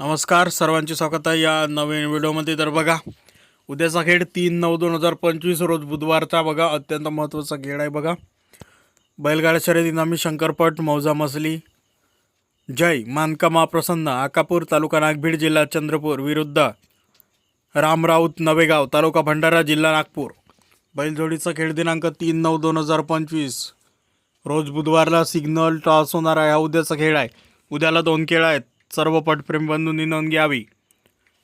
नमस्कार सर्वांचे स्वागत आहे या नवीन व्हिडिओमध्ये. तर बघा उद्याचा खेळ तीन नऊ दोन हजार पंचवीस रोज बुधवारचा बघा अत्यंत महत्त्वाचा खेळ आहे बघा. बैलगाड्या शर्यती आम्ही शंकरपट मौजा मसली जय मानका महाप्रसन्न आकापूर तालुका नागभीड जिल्हा चंद्रपूर विरुद्ध रामराऊत नवेगाव तालुका भंडारा जिल्हा नागपूर. बैलजोडीचा खेळ दिनांक तीन नऊ दोन हजार पंचवीस रोज बुधवारला सिग्नल टॉस होणार आहे. हा उद्याचा खेळ आहे. उद्याला दोन खेळ आहेत. सर्व पटप्रेम बंधूंनी नोंद घ्यावी.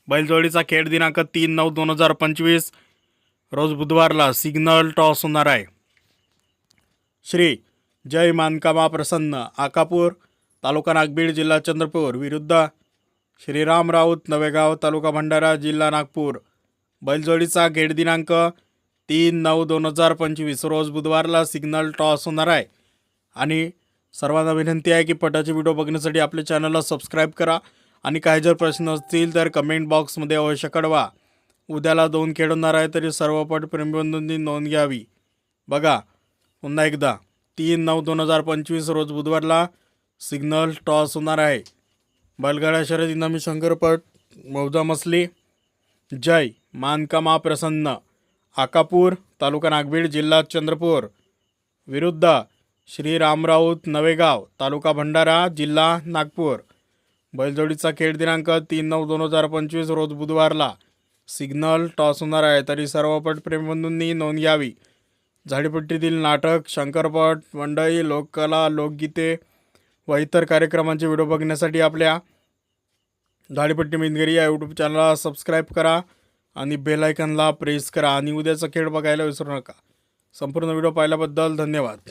बैलजोडीचा खेळ दिनांक तीन नऊ दोन हजार पंचवीस. रोज बुधवारला सिग्नल टॉस होणार आहे. श्री जय मानकामा प्रसन्न आकापूर तालुका नागबीड जिल्हा चंद्रपूर विरुद्ध श्रीराम राऊत नवेगाव तालुका भंडारा जिल्हा नागपूर. बैलजोडीचा खेळ दिनांक तीन नऊ दोन हजार पंचवीस. रोज बुधवारला सिग्नल टॉस होणार आहे. आणि सर्वांना विनंती आहे की पटाचे व्हिडिओ बघण्यासाठी आपल्या चॅनलला सबस्क्राईब करा आणि काही जर प्रश्न असतील तर कमेंट बॉक्समध्ये अवश्य कळवा. उद्याला दोन खेळ होणार आहे तरी सर्व पट प्रेमबंधूंनी नोंद घ्यावी. बघा पुन्हा एकदा तीन नऊ दोन हजार पंचवीस रोज बुधवारला सिग्नल टॉस होणार आहे. बैलगाड्या शरद मी शंकरपट मौजा मसली जय मानकामा प्रसन्न आकापूर तालुका नागभीड जिल्हा चंद्रपूर. विरुद्ध श्री रामराऊत नवेगाव तालुका भंडारा जिल्हा नागपूर. बैलजोडीचा खेळ दिनांक तीन नऊ दोन हजार पंचवीस रोज बुधवारला. सिग्नल टॉस होणार आहे तरी सर्व पट प्रेमबंधूंनी नोंद घ्यावी. झाडीपट्टीतील नाटक शंकरपट मंडई लोककला लोकगीते व इतर कार्यक्रमांचे व्हिडिओ बघण्यासाठी आपल्या झाडीपट्टी मिंदगिरी या यूट्यूब चॅनलला सबस्क्राईब करा आणि बेलायकनला प्रेस करा. आणि उद्याचा खेळ बघायला विसरू नका. संपूर्ण व्हिडिओ पाहिल्याबद्दल धन्यवाद.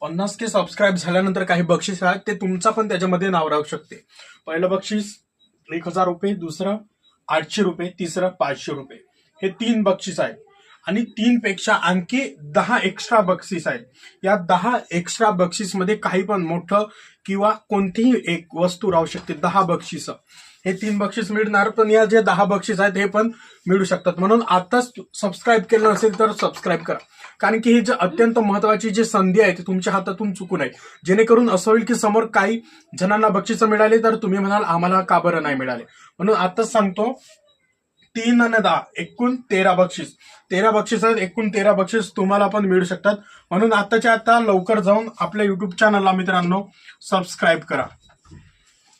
पन्नास के सबस्क्राईब झाल्यानंतर काही बक्षीस आहेत ते तुमचा पण त्याच्यामध्ये नाव राहू शकते. पहिलं बक्षीस एक हजार रुपये दुसरं आठशे रुपये तिसरं पाचशे रुपये. हे तीन बक्षीस आहेत. आणि तीन पेक्षा आणखी दहा एक्स्ट्रा बक्षीस आहेत. या दहा एक्स्ट्रा बक्षीसमध्ये काही पण मोठं किंवा कोणतीही एक वस्तू राहू शकते दहा बक्षीस. हे तीन बक्षीस मिळणार पण या जे दहा बक्षीस आहेत हे पण मिळू शकतात. म्हणून आताच सबस्क्राईब केलं नसेल तर सबस्क्राईब करा. कारण की ही जी अत्यंत महत्वाची जी संधी आहे ती तुमच्या हातातून चुकून आहे. जेणेकरून असं होईल की समोर काही जणांना बक्षिसं मिळाली तर तुम्ही म्हणाल आम्हाला का बरं नाही मिळाले? म्हणून आताच सांगतो तीन आणि दहा एकूण तेरा बक्षीस. तेरा बक्षीस आहेत एकूण तेरा बक्षीस तुम्हाला पण मिळू शकतात. म्हणून आताच्या आता लवकर जाऊन आपल्या युट्यूब चॅनलला मित्रांनो सबस्क्राईब करा.